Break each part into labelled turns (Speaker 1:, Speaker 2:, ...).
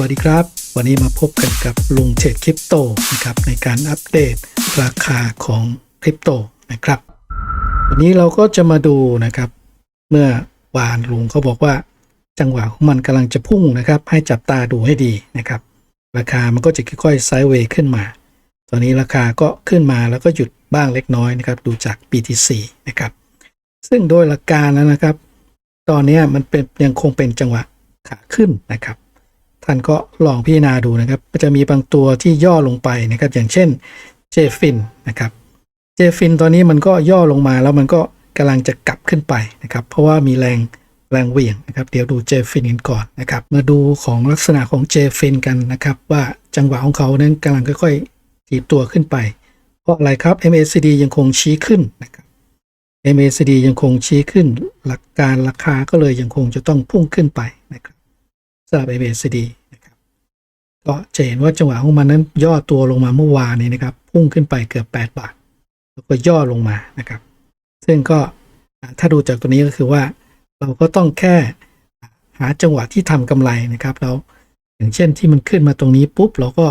Speaker 1: วัสดีครับ วันนี้มาพบกันกับลุงเทรดคริปโตนะครับในการอัปเดตราคาของคริปโตนะครับ วันนี้เราก็จะมาดูนะครับ เมื่อวานลุงเขาบอกว่า จังหวะของมันกำลังจะพุ่งนะครับ ให้จับตาดูให้ดีนะครับ ราคามันก็จะค่อยๆไซด์เวย์ขึ้นมา ตอนนี้ราคาก็ขึ้นมาแล้วก็หยุดบ้างเล็กน้อยนะครับ ดูจาก BTC นะครับ ซึ่งโดยหลักการแล้วนะครับ ตอนนี้มันเป็นยังคงเป็นจังหวะขาขึ้นนะครับ ท่านก็ลองพิจารณาดูนะครับมันจะมีบางตัวที่ย่อลงไปนะครับ อย่างเช่นเจฟินนะครับเจฟินตอนนี้มันก็ย่อลงมาแล้วมันก็กำลังจะกลับขึ้นไปนะครับ เพราะว่ามีแรงแรงเหวี่ยงนะครับ เดี๋ยวดูเจฟินกันก่อนนะครับ มาดูของลักษณะของเจฟินกันนะครับ ว่าจังหวะของเขานั้นกำลังค่อยๆถีบตัวขึ้นไป เพราะอะไรครับ MACD ยังคงชี้ขึ้นนะครับ MACD ยังคงชี้ขึ้น หลักการราคาก็เลยยังคงจะต้องพุ่งขึ้นไปนะครับ สำหรับ MACD นะครับก็จะเห็นว่าจังหวะของมันนั้นย่อตัวลงมาเมื่อวานนี้นะครับ พุ่งขึ้นไปเกือบ 8 บาท แล้วก็ย่อลงมานะครับ ซึ่งก็ถ้าดูจากตัวนี้ก็คือว่า เราก็ต้องแค่หาจังหวะที่ทำกำไรนะครับแล้วอย่างเช่นที่มันขึ้นมาตรงนี้ปุ๊บเราก็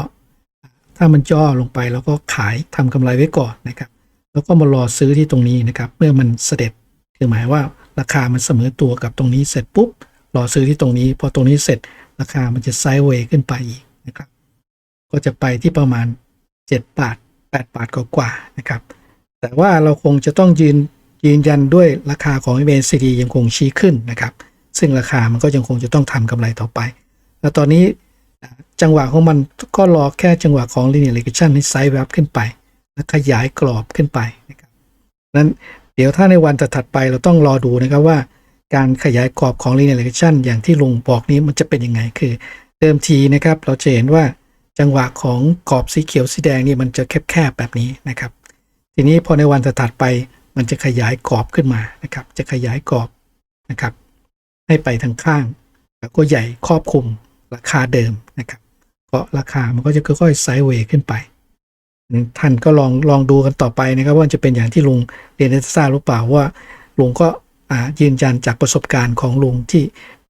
Speaker 1: ถ้ามันย่อลงไปเราก็ขายทำกำไรไว้ก่อนนะครับ แล้วก็มารอซื้อที่ตรงนี้นะครับ เมื่อมันเสด็จคือหมายว่าราคามันเสมอตัวกับตรงนี้เสร็จปุ๊บ รอซื้อที่ตรงนี้ พอตรงนี้เสร็จราคามันจะไซด์เวย์ขึ้นไปอีกนะครับ ก็จะไปที่ประมาณ 7 บาท 8 บาทกว่าๆนะครับ แต่ว่าเราคงจะต้องยืนยืนยันด้วยราคาของ MACD ยังคงชี้ขึ้นนะครับ ซึ่งราคามันก็ยังคงจะต้องทำกำไรต่อไป แล้วตอนนี้จังหวะของมันก็รอแค่จังหวะของ linear regression ให้ไซด์แวบขึ้นไป และขยายกรอบขึ้นไปนะครับนั้นเดี๋ยวถ้าในวันถัดๆไปเราต้องรอดูนะครับว่า การขยายกรอบของ linear regression อย่างที่ลุงบอกนี้มันจะเป็นยังไงคือ เดิมทีนะครับ เราจะเห็นว่าจังหวะของกรอบสีเขียวสีแดงนี่มันจะแคบๆแบบนี้นะครับ ทีนี้พอในวันถัดไปมันจะขยายกรอบขึ้นมานะครับ จะขยายกรอบนะครับ ให้ไปทางข้าง แล้วก็ใหญ่ครอบคลุมราคาเดิมนะครับก็ราคามันก็จะค่อยๆไซด์เวย์ขึ้นไปท่านก็ลองลองดูกันต่อไปนะครับ ว่าจะเป็นอย่างที่ลุงเรียนให้ทราบหรือเปล่าว่าลุงก็ ยืนยันจากประสบการณ์ของลุงที่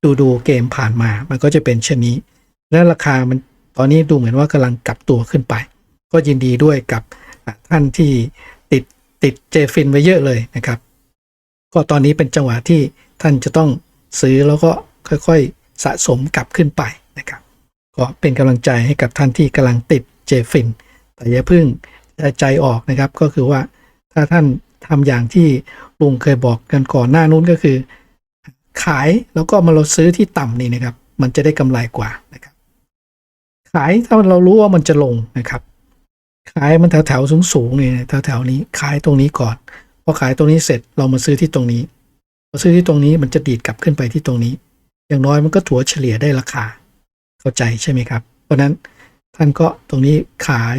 Speaker 1: ดูดูเกมผ่านมา มันก็จะเป็นเช่นนี้ และราคามันตอนนี้ดูเหมือนว่ากำลังกลับตัวขึ้นไป ก็ยินดีด้วยกับท่านที่ติดติดเจฟินไว้เยอะเลยนะครับ ก็ตอนนี้เป็นจังหวะที่ท่านจะต้องซื้อแล้วก็ค่อยๆสะสมกลับขึ้นไปนะครับ ก็เป็นกำลังใจให้กับท่านที่กำลังติดเจฟินแต่อย่าเพิ่งใจออกนะครับก็คือว่าถ้าท่าน ทำอย่างที่ลุงเคยบอกกันก่อนหน้านู้นก็คือ ขายแล้วก็มาเราซื้อที่ต่ำนี่นะครับ มันจะได้กำไรกว่านะครับ ขายถ้าเรารู้ว่ามันจะลงนะครับ ขายมันแถวแถวสูงสูงๆเนี่ยแถวแถวๆนี้ขายตรงนี้ก่อนพอขายตรงนี้เสร็จเรามาซื้อที่ตรงนี้พอซื้อที่ตรงนี้มันจะดีดกลับขึ้นไปที่ตรงนี้ อย่างน้อยมันก็ถัวเฉลี่ยได้ราคา เข้าใจใช่ไหมครับ เพราะฉะนั้นท่านก็ตรงนี้ขาย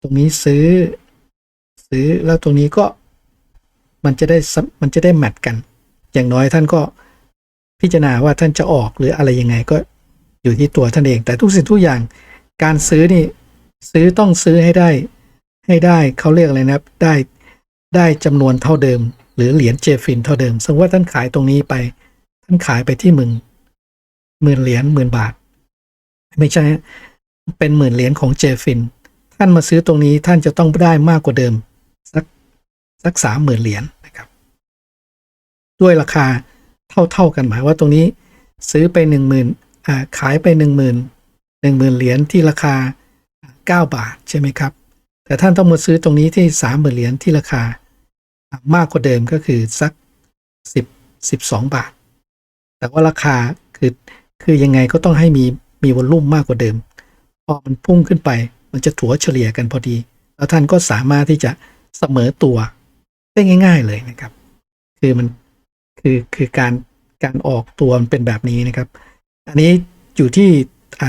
Speaker 1: ตรงนี้ซื้อ ซื้อแล้วตรงนี้ก็มันจะได้ซับมันจะได้แมทกัน อย่างน้อยท่านก็พิจารณาว่าท่านจะออกหรืออะไรยังไงก็อยู่ที่ตัวท่านเอง แต่ทุกสิ่งทุกอย่างการซื้อนี่ซื้อต้องซื้อให้ได้ให้ได้เขาเรียกอะไรนะครับ ได้ได้จำนวนเท่าเดิม หรือเหรียญเจฟินเท่าเดิมสมมติว่าท่านขายตรงนี้ไป ท่านขายไปที่หมื่นหมื่นเหรียญหมื่นบาท ไม่ใช่เป็นหมื่นเหรียญของเจฟิน ท่านมาซื้อตรงนี้ท่านจะต้องได้มากกว่าเดิม สักสักสามหมื่นเหรียญนะครับ ด้วยราคาเท่าเท่ากันหมายว่าตรงนี้ซื้อไปหนึ่งหมื่นขายไปหนึ่งหมื่นหนึ่งหมื่นเหรียญที่ราคาเก้าบาทใช่ไหมครับ แต่ท่านต้องมาซื้อตรงนี้ที่สามหมื่นเหรียญที่ราคามากกว่าเดิมก็คือสักสิบสิบสองบาท แต่ว่าราคาคือคือยังไงก็ต้องให้มีมีวอลลุ่มมากกว่าเดิม พอมันพุ่งขึ้นไปมันจะถัวเฉลี่ยกันพอดี แล้วท่านก็สามารถที่จะ เสมอตัวได้ง่าย ๆเลยนะครับ คือมันคือคือการการออกตัวมันเป็นแบบนี้นะครับ อันนี้อยู่ที่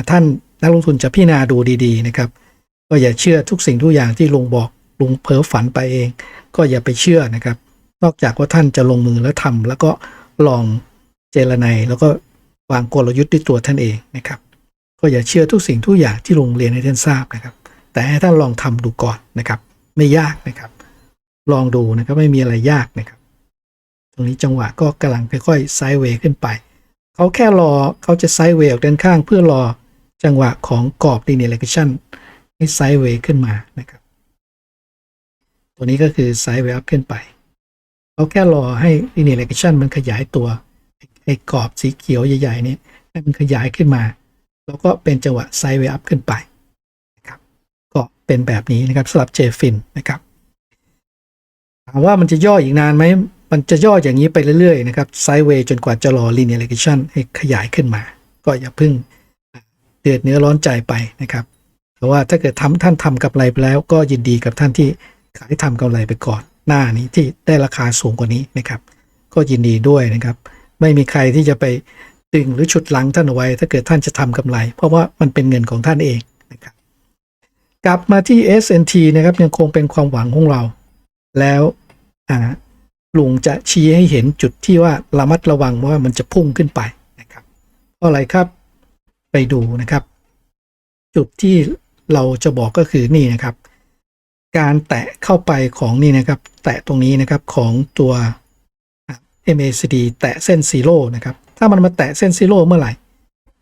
Speaker 1: ท่านนักลงทุนจะพิจารณาดูดี ๆ นะครับ ก็อย่าเชื่อทุกสิ่งทุกอย่างที่ลุงบอกลุงเพ้อฝันไปเอง ก็อย่าไปเชื่อนะครับ นอกจากว่าท่านจะลงมือแล้วทำแล้วก็ลองเจรไนแล้วก็วางกลยุทธ์ด้วยตัวท่านเองนะครับ ก็อย่าเชื่อทุกสิ่งทุกอย่างที่ลุงเรียนให้ท่านทราบนะครับ แต่ให้ท่านลองทำดูก่อนนะครับ ไม่ยากนะครับ ลองดูนะครับไม่มีอะไรยากนะครับตรงนี้จังหวะก็กำลังค่อยๆไซด์เวย์ขึ้นไป เขาแค่รอเขาจะไซด์เวย์ออกด้านข้างเพื่อรอจังหวะของกรอบ linear regression ให้ไซด์เวย์ขึ้นมานะครับ ตัวนี้ก็คือไซด์เวย์อัพขึ้นไป เขาแค่รอให้ linear regression มันขยายตัวไอ้กรอบสีเขียวใหญ่ๆเนี่ยให้มันขยายขึ้นมา แล้วก็เป็นจังหวะไซด์เวย์อัพขึ้นไปนะครับก็เป็นแบบนี้นะครับสำหรับ JFIN นะครับ ถามว่ามันจะย่ออีกนานไหม มันจะย่ออย่างนี้ไปเรื่อยๆนะครับไซด์เวย์จนกว่าจะรอ linear regression ให้ขยายขึ้นมา ก็อย่าเพิ่งเดือดเนื้อร้อนใจไปนะครับ เพราะว่าถ้าเกิดทำท่านทำกำไรไปแล้ว ก็ยินดีกับท่านที่ขายทำกำไรไปก่อน หน้านี้ที่ได้ราคาสูงกว่านี้นะครับ ก็ยินดีด้วยนะครับ ไม่มีใครที่จะไปดึงหรือฉุดหลังท่านเอาไว้ ถ้าเกิดท่านจะทำกำไร เพราะว่ามันเป็นเงินของท่านเองนะครับ กลับมาที่ SNT นะครับยังคงเป็นความหวังของเรา แล้วลุงจะชี้ให้เห็นจุดที่ว่าระมัดระวังว่ามันจะพุ่งขึ้นไปนะครับเพราะอะไรครับไปดูนะครับ จุดที่เราจะบอกก็คือนี่นะครับ การแตะเข้าไปของนี่นะครับ แตะตรงนี้นะครับของตัว MACD แตะเส้นซีโร่นะครับ ถ้ามันมาแตะเส้นซีโร่เมื่อไหร่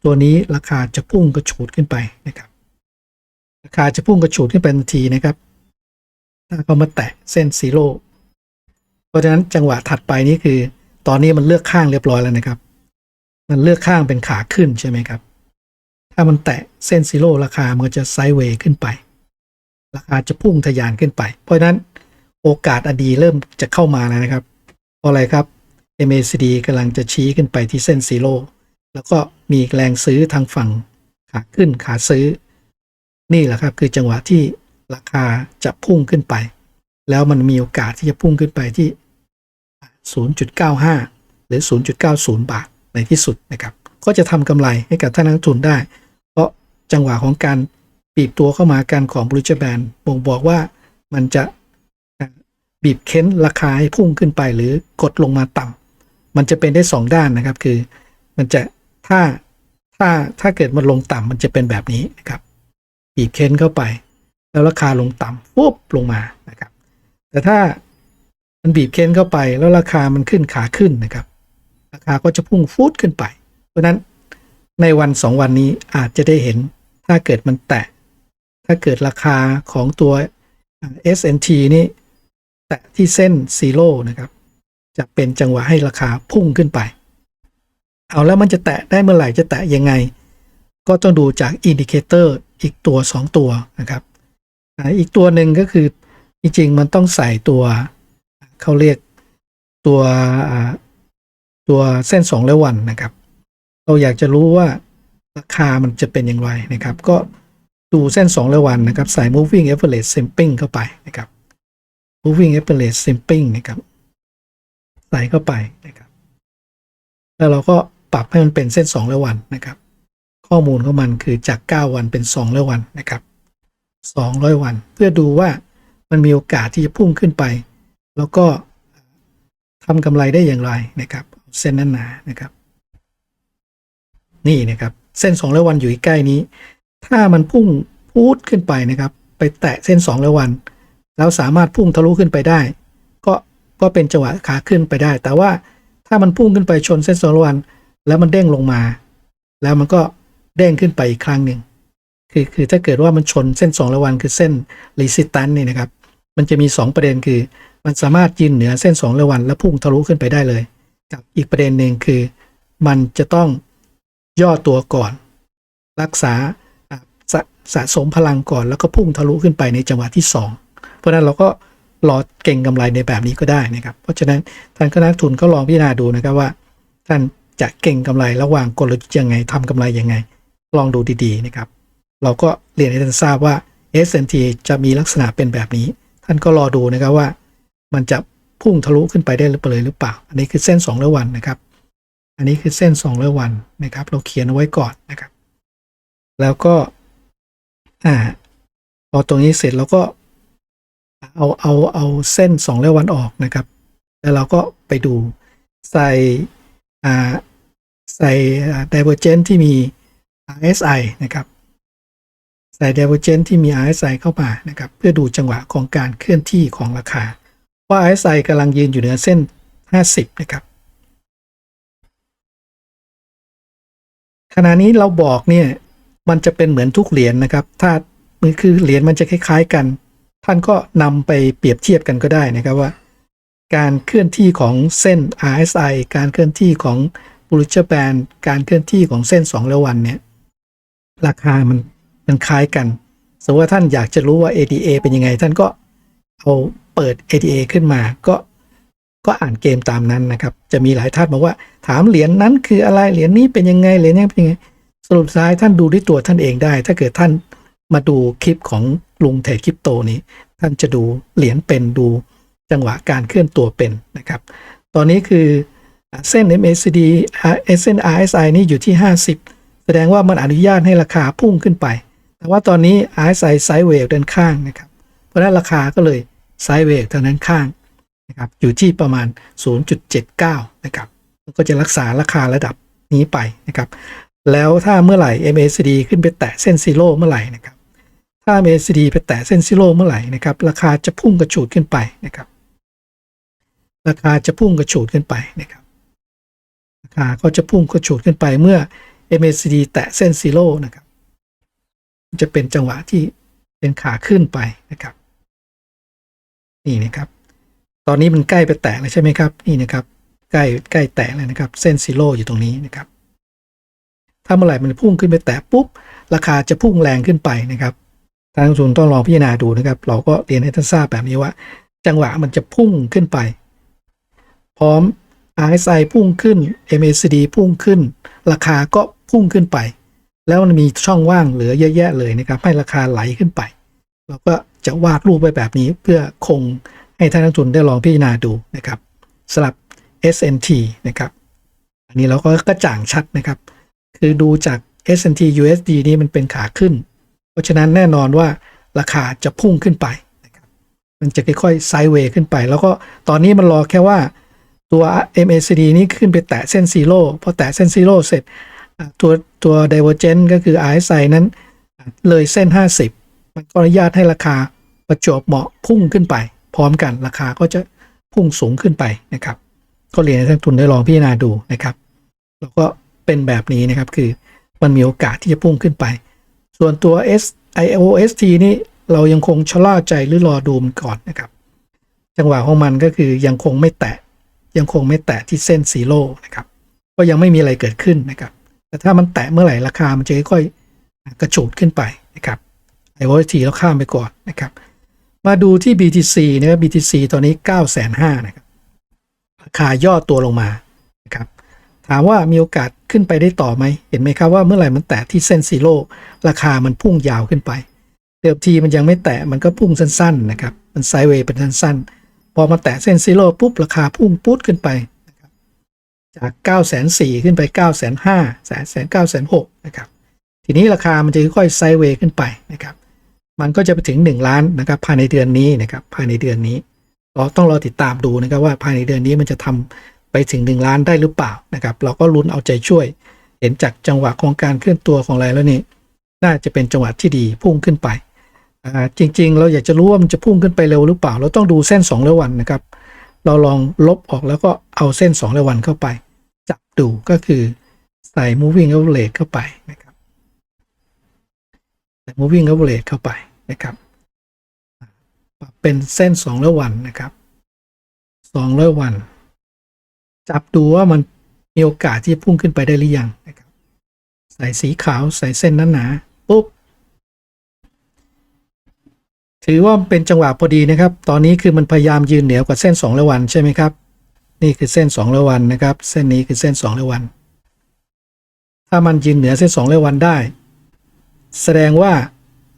Speaker 1: ตัวนี้ราคาจะพุ่งกระฉูดขึ้นไปนะครับ ราคาจะพุ่งกระฉูดขึ้นไปทันทีนะครับ ถ้าเขามาแตะเส้นซีโร่เพราะฉะนั้นจังหวะถัดไปนี่คือ ตอนนี้มันเลือกข้างเรียบร้อยแล้วนะครับ มันเลือกข้างเป็นขาขึ้นใช่ไหมครับ ถ้ามันแตะเส้นซีโร่ราคามันจะไซด์เวย์ขึ้นไป ราคาจะพุ่งทะยานขึ้นไป เพราะฉะนั้นโอกาสอดีเริ่มจะเข้ามาแล้วนะครับ เพราะอะไรครับ MACD กำลังจะชี้ขึ้นไปที่เส้นซีโร่แล้วก็มีแรงซื้อทางฝั่งขาขึ้นขาซื้อ นี่แหละครับคือจังหวะที่ ราคาจะพุ่งขึ้นไป แล้วมันมีโอกาสที่จะพุ่งขึ้นไปที่ 0.95 หรือ 0.90 บาทในที่สุดนะครับ ก็จะทำกำไรให้กับท่านนักทุนได้ เพราะจังหวะของการบีบตัวเข้ามาการของบริจแบนบ่งบอกว่ามันจะบีบเค้นราคาให้พุ่งขึ้นไปหรือกดลงมาต่ำมันจะเป็นได้สองด้านนะครับ คือมันจะถ้าถ้าถ้าเกิดมันลงต่ำมันจะเป็นแบบนี้นะครับบีบเค้นเข้าไป แล้วราคาลงต่ำปุ๊บลงมานะครับ แต่ถ้ามันบีบเค้นเข้าไปแล้วราคามันขึ้นขาขึ้นนะครับ ราคาก็จะพุ่งฟูดขึ้นไป เพราะนั้นในวันสองวันนี้อาจจะได้เห็นถ้าเกิดมันแตะ ถ้าเกิดราคาของตัว SNT นี่แตะที่เส้นซีโร่นะครับ จะเป็นจังหวะให้ราคาพุ่งขึ้นไป เอาแล้วมันจะแตะได้เมื่อไหร่จะแตะยังไง ก็ต้องดูจากอินดิเคเตอร์อีกตัว 2 ตัวนะครับ อีกตัวหนึ่งก็คือจริงๆมันต้องใส่ตัวเขาเรียกตัวตัวเส้น2และวันนะครับ เราอยากจะรู้ว่าราคามันจะเป็นอย่างไรนะครับ ก็ดูเส้น2และวันนะครับ ใส่ moving average simping เข้าไปนะครับ moving average simping นะครับ ใส่เข้าไปนะครับ แล้วเราก็ปรับให้มันเป็นเส้น2และวันนะครับ ข้อมูลของมันคือจาก 9 วันเป็น 2 และวันนะครับ 200 วัน เพื่อดูว่ามันมีโอกาสที่จะพุ่งขึ้นไป แล้วก็ทำกำไรได้อย่างไรนะครับเส้นนั้นหนานะครับ นี่นะครับ เส้น2และวันอยู่ใกล้นี้ ถ้ามันพุ่งพูดขึ้นไปนะครับ ไปแตะเส้น2และวัน แล้วสามารถพุ่งทะลุขึ้นไปได้ ก็ก็เป็นจังหวะขาขึ้นไปได้ แต่ว่าถ้ามันพุ่งขึ้นไปชนเส้น2และวัน แล้วมันเด้งลงมา แล้วมันก็เด้งขึ้นไปอีกครั้งหนึ่ง คือคือถ้าเกิดว่ามันชนเส้น2และวันคือเส้น resistance นี่นะครับ มันจะมี 2 ประเด็นคือ มันสามารถยืนเหนือเส้น2และวัน แล้วพุ่งทะลุขึ้นไปได้เลย กับอีกประเด็นหนึ่งคือ มันจะต้องย่อตัวก่อน รักษาสะสะสมพลังก่อนแล้วก็พุ่งทะลุขึ้นไปในจังหวะที่ 2 เพราะนั้นเราก็รอเก่งกำไรในแบบนี้ก็ได้นะครับ เพราะฉะนั้นท่านก็นักทุนก็ลองพิจารณาดูนะครับว่า ท่านจะเก่งกำไรระหว่างกลยุทธ์ยังไงทำกำไรยังไง ลองดูดีๆนะครับ เราก็เรียนให้ท่านทราบว่า S&T จะมีลักษณะเป็นแบบนี้ ท่านก็รอดูนะครับว่า มันจะพุ่งทะลุขึ้นไปได้หรือเปล่าหรือเปล่า อันนี้คือเส้น2ร้อยวันนะครับ อันนี้คือเส้น2ร้อยวันนะครับ เราเขียนเอาไว้ก่อนนะครับ แล้วก็อ่าพอตรงนี้เสร็จเราก็เอาเอาเอาเส้น2ร้อยวันออกนะครับ แล้วเราก็ไปดูใส่อ่าใส่ divergent ที่มี RSI นะครับ ใส่ divergent ที่มี RSI เข้ามานะครับเพื่อดูจังหวะของการเคลื่อนที่ของราคา ว่า RSI กำลังยืนอยู่เหนือเส้น 50 นะครับ ขณะนี้เราบอกเนี่ยมันจะเป็นเหมือนทุกเหรียญนะครับ ถ้ามันคือเหรียญมันจะคล้าย ๆ กัน ท่านก็นำไปเปรียบเทียบกันก็ได้นะครับว่า การเคลื่อนที่ของเส้น RSI การเคลื่อนที่ของ Bollinger Band การเคลื่อนที่ของเส้น2ระวันเนี่ยราคามัน มันคล้ายกันสมมติว่าท่านอยากจะรู้ว่า ADA เป็นยังไง ท่านก็เอาเปิด ADA ขึ้นมา ก็ก็อ่านเกมตามนั้นนะครับ จะมีหลายท่านบอกว่า ถามเหรียญนั้นคืออะไรเหรียญนี้เป็นยังไงเหรียญนี้เป็นยังไง สรุปท้ายท่านดูด้วยตัวท่านเองได้ ถ้าเกิดท่านมาดูคลิปของลุงเทรดคริปโตนี้ ท่านจะดูเหรียญเป็นดูจังหวะการเคลื่อนตัวเป็นนะครับ ตอนนี้คือเส้น MACD เส้น RSI นี่อยู่ที่ 50 แสดงว่ามันอนุญาตให้ราคาพุ่งขึ้นไป แต่ว่าตอนนี้ RSI ไซด์เวฟเดินข้างนะครับ เพราะนั้นราคาก็เลยไซด์เวฟทางนั้นข้างนะครับอยู่ที่ประมาณ 0.79 นะครับ ก็จะรักษาราคาระดับนี้ไปนะครับ แล้วถ้าเมื่อไหร่ MACD ขึ้นไปแตะเส้นซีโร่เมื่อไหร่นะครับ ถ้า MACD ไปแตะเส้นซีโร่เมื่อไหร่นะครับ ราคาจะพุ่งกระฉูดขึ้นไปนะครับ ราคาจะพุ่งกระฉูดขึ้นไปนะครับ ราคาก็จะพุ่งกระฉูดขึ้นไปเมื่อ MACD แตะเส้นซีโร่นะครับ จะเป็นจังหวะที่เป็นขาขึ้นไปนะครับ นี่นะครับ ตอนนี้มันใกล้ไปแตะแล้วใช่ไหมครับ นี่นะครับ ใกล้ใกล้แตะแล้วนะครับ เส้นซีโร่อยู่ตรงนี้นะครับ ถ้าเมื่อไหร่มันพุ่งขึ้นไปแตะปุ๊บ ราคาจะพุ่งแรงขึ้นไปนะครับทางศูนย์ต้องลองพิจารณาดูนะครับ เราก็เรียนให้ท่านทราบแบบนี้ว่า จังหวะมันจะพุ่งขึ้นไป พร้อม RSI พุ่งขึ้น MACD พุ่งขึ้น ราคาก็พุ่งขึ้นไป แล้วมันมีช่องว่างเหลือเยอะแยะเลยนะครับให้ราคาไหลขึ้นไป เราก็จะวาดรูปไว้แบบนี้เพื่อคงให้ท่านนักทุนได้ลองพิจารณาดูนะครับสำหรับ SNT นะครับ อันนี้เราก็กระจ่างชัดนะครับ คือดูจาก S&T USD นี่มันเป็นขาขึ้น เพราะฉะนั้นแน่นอนว่าราคาจะพุ่งขึ้นไปนะครับมันจะค่อยๆไซด์เวย์ขึ้นไป แล้วก็ตอนนี้มันรอแค่ว่าตัว MACD นี้ขึ้นไปแตะเส้นซีโร่พอแตะเส้นซีโร่เสร็จ ตัวตัว Divergent ก็คือ RSI นั้น เลยเส้น 50 มันก็อนุญาตให้ราคาประจบเหมาะพุ่งขึ้นไป พร้อมกันราคาก็จะพุ่งสูงขึ้นไปนะครับ ก็เรียนให้ท่านทุนได้ลองพิจารณาดูนะครับแล้วก็เป็นแบบนี้นะครับคือมันมีโอกาสที่จะพุ่งขึ้นไป ส่วนตัว S IOST นี่เรายังคงชะล่าใจหรือรอดูมันก่อนนะครับ จังหวะของมันก็คือยังคงไม่แตะยังคงไม่แตะที่เส้นซีโร่นะครับ ก็ยังไม่มีอะไรเกิดขึ้นนะครับ แต่ถ้ามันแตะเมื่อไหร่ราคามันจะค่อยๆกระโฉดขึ้นไปนะครับ IOST แล้วข้ามไปก่อนนะครับ มาดูที่ BTC นะครับ BTC ตอนนี้ 9 5 0 0 0นะครับราคาย่อตัวลงมานะครับถามว่ามีโอกาสขึ้นไปได้ต่อไหม เห็นไหมครับว่าเมื่อไหร่มันแตะที่เส้นซีโร่ราคามันพุ่งยาวขึ้นไป เดิมทีมันยังไม่แตะมันก็พุ่งสั้นๆนะครับ มันไซด์เวย์เป็นสั้นๆ พอมาแตะเส้นซีโร่ปุ๊บราคาพุ่งปุ๊ดขึ้นไป จาก 9 4 0 0 0ขึ้นไป 9 5 0 0 0 0 9 9 6 0นะครับ ทีนี้ราคามันจะค่อยไซด์เวย์ขึ้นไปนะครับ มันก็จะไปถึง 1 ล้านนะครับภายในเดือนนี้นะครับภายในเดือนนี้เราต้องรอติดตามดูนะครับว่าภายในเดือนนี้มันจะทำไปถึง 1 ล้านได้หรือเปล่านะครับ เราก็ลุ้นเอาใจช่วย เห็นจากจังหวะของการเคลื่อนตัวของอะไรแล้วนี่น่าจะเป็นจังหวะที่ดีพุ่งขึ้นไปอ่าจริง ๆ เราอยากจะรู้ว่ามันจะพุ่งขึ้นไปเร็วหรือเปล่า เราต้องดูเส้น2ร้อวันนะครับ เราลองลบออกแล้วก็เอาเส้น2ร้อยวันเข้าไป จับดูก็คือใส่ moving average เข้าไปนะครับใส่ moving average เข้าไปนะครับปรับเป็นเส้นสองร้อยวันนะครับสองร้อยวัน จับดูว่ามันมีโอกาสที่จะพุ่งขึ้นไปได้หรือยังนะครับ ใส่สีขาวใส่เส้นนั้นหนาปุ๊บ ถือว่าเป็นจังหวะพอดีนะครับ ตอนนี้คือมันพยายามยืนเหนือกว่าเส้นสองร้อยวันใช่ไหมครับ นี่คือเส้นสองร้อยวันนะครับ เส้นนี้คือเส้นสองร้อยวัน ถ้ามันยืนเหนือเส้นสองร้อยวันได้ แสดงว่า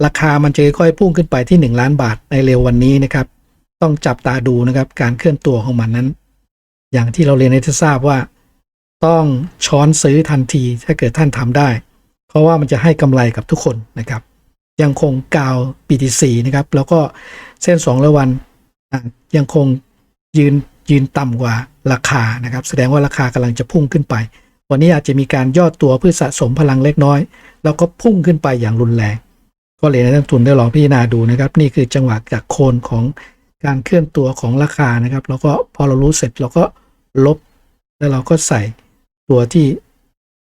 Speaker 1: ราคามันจะค่อยพุ่งขึ้นไปที่ 1 ล้านบาทในเร็ววันนี้นะครับ ต้องจับตาดูนะครับการเคลื่อนตัวของมันนั้น อย่างที่เราเรียนให้ท่านทราบว่า ต้องช้อนซื้อทันทีถ้าเกิดท่านทำได้ เพราะว่ามันจะให้กำไรกับทุกคนนะครับ ยังคงกาว BTC นะครับ แล้วก็เส้น2ร้อยวันยังคงยืนยืนต่ำกว่าราคานะครับ แสดงว่าราคากำลังจะพุ่งขึ้นไป วันนี้อาจจะมีการย่อตัวเพื่อสะสมพลังเล็กน้อย แล้วก็พุ่งขึ้นไปอย่างรุนแรง ก็เรียในักลงทุนได้ลองพิจารณาดูนะครับ นี่คือจังหวะจากโคนของการเคลื่อนตัวของราคานะครับ แล้วก็พอเรารู้เสร็จเราก็ลบ แล้วเราก็ใส่ตัวที่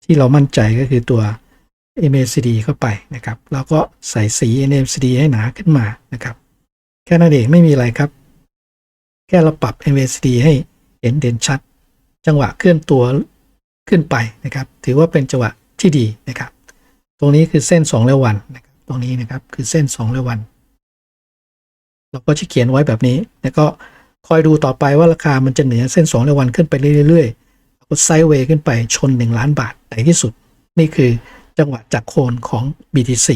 Speaker 1: ที่เรามั่นใจก็คือตัว MACD เข้าไปนะครับ แล้วก็ใส่สี MACD ให้หนาขึ้นมานะครับ แค่นั้นเองไม่มีอะไรครับ แค่เราปรับ MACD ให้เห็นเด่นชัด จังหวะเคลื่อนตัวขึ้นไปนะครับ ถือว่าเป็นจังหวะที่ดีนะครับ ตรงนี้คือเส้น2และวันนะครับ ตรงนี้นะครับคือเส้น2และวัน เราก็จะเขียนไว้แบบนี้ แล้วก็คอยดูต่อไปว่าราคามันจะเหนือเส้น2และวันขึ้นไปเรื่อยๆแล้วก็ไซด์เวย์ขึ้นไปชน 1 ล้านบาทในที่สุด นี่คือ จังหวะจากโคนของ BTC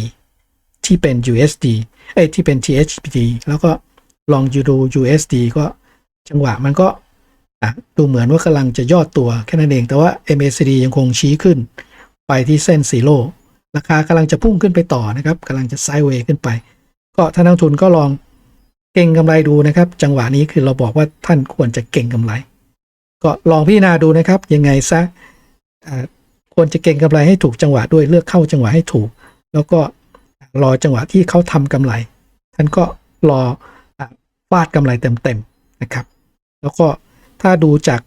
Speaker 1: ที่เป็น USD เอ้ยที่เป็น THBD แล้วก็ลองดู USD ก็จังหวะมันก็ดูเหมือนว่ากำลังจะย่อตัวแค่นั้นเอง แต่ว่า MACD ยังคงชี้ขึ้น ไปที่เส้นสีโลราคากำลังจะพุ่งขึ้นไปต่อนะครับกำลังจะไซด์เวย์ขึ้นไป ก็ท่านนักทุนก็ลองเก่งกำไรดูนะครับ จังหวะนี้คือเราบอกว่าท่านควรจะเก่งกำไร ก็ลองพิจารณาดูนะครับ ยังไงซะ ควรจะเก่งกำไรให้ถูกจังหวะด้วยเลือกเข้าจังหวะให้ถูก แล้วก็รอจังหวะที่เขาทำกำไร ท่านก็รอฟาดกำไรเต็มๆนะครับ แล้วก็ถ้าดูจาก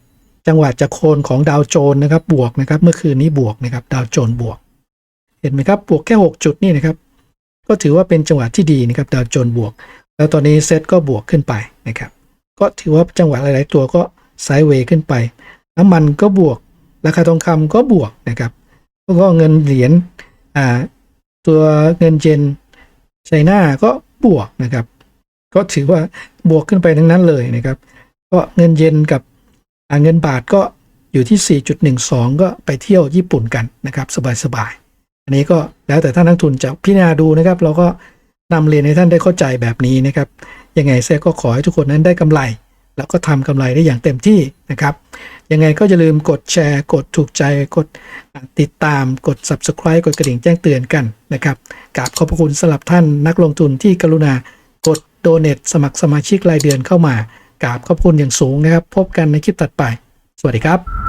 Speaker 1: จังหวะจากโคนของดาวโจน์นะครับบวกนะครับ เมื่อคืนนี้บวกนะครับ ดาวโจน์บวก เห็นไหมครับบวกแค่ 6 จุดนี่นะครับ ก็ถือว่าเป็นจังหวะที่ดีนะครับ ดาวโจน์บวก แล้วตอนนี้เซตก็บวกขึ้นไปนะครับ ก็ถือว่าจังหวะหลาย ๆ ตัวก็ไซด์เวย์ขึ้นไปน้ำมันก็บวก ราคาทองคำก็บวกนะครับแล้วก็เงินเหรียญอ่าตัวเงินเยนไชน่าก็บวกนะครับ ก็ถือว่าบวกขึ้นไปทั้งนั้นเลยนะครับ ก็เงินเยนกับเงินบาทก็อยู่ที่ 4.12 ก็ไปเที่ยวญี่ปุ่นกันนะครับสบายๆอันนี้ก็แล้วแต่ท่านนักทุนจะพิจารณาดูนะครับ เราก็นำเรียนให้ท่านได้เข้าใจแบบนี้นะครับ ยังไงเซก็ขอให้ทุกคนนั้นได้กำไร แล้วก็ทำกำไรได้อย่างเต็มที่นะครับ ยังไงก็อย่าลืมกดแชร์ กดถูกใจ กดติดตาม กด subscribe กดกระดิ่งแจ้งเตือนกันนะครับกราบขอบพระคุณสำหรับท่านนักลงทุนที่กรุณากดโดเน a สมัครสมาชิกรายเดือนเข้ามากราบขอบคุณอย่างสูงนะครับ พบกันในคลิปถัดไป สวัสดีครับ